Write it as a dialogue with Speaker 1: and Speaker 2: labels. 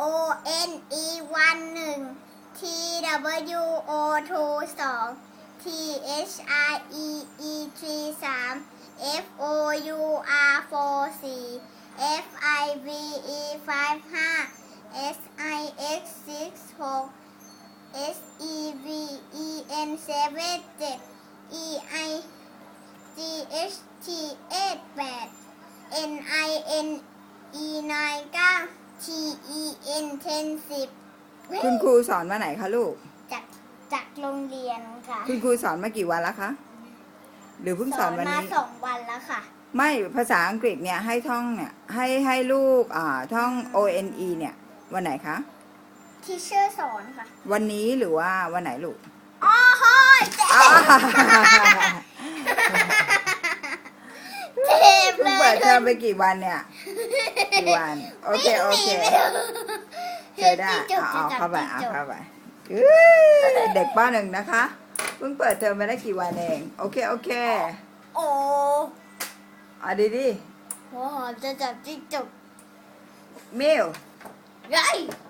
Speaker 1: O N E วันหนึ่ง T W O ทูสอง T H R E E 3สาม F O U R 4สี่ F I V E 5ห้า S I X 6หก S E V E N 7เจ็ด E I G H T 8แปด N I N E 9 9 T E N 10 10
Speaker 2: คุณครูสอนมาไหนคะลูก
Speaker 1: จากจากโรงเรียนค่ะ
Speaker 2: คุณครูสอนมากี่วันแล้วคะหรือเพิ่งสอนวัน
Speaker 1: มา
Speaker 2: นี้
Speaker 1: สองวันแล้วค่ะ
Speaker 2: ไม่ภาษาอังกฤษเนี่ยให้ท่องเนี่ยให้ให้ลูกอ่าท่อง O N E เนี่ย วันไหนคะ
Speaker 1: ทีเชอร์สอนค่ะ
Speaker 2: วันนี้หรือว่าวันไหนลูก
Speaker 1: อ๋อโหยเจ็บ
Speaker 2: อ้าว
Speaker 1: เจ็บ
Speaker 2: เพิ่ง
Speaker 1: เล
Speaker 2: เปิ
Speaker 1: ย
Speaker 2: ดเทอมไปกี่วันเนี่ยกี่วัน โอเค โอเคใช้ได้เอาเอาเข้าไปเอาเข้าไปอื้อเด็กป้าหนึ่งนะคะเพิ่งเปิดเทอมมาได้กี่วันเอง โอเค โอเค
Speaker 1: โอ้
Speaker 2: เอาดีดี
Speaker 1: หัวหอมจะจับจิ้งจก
Speaker 2: มิว
Speaker 1: ไง
Speaker 2: ม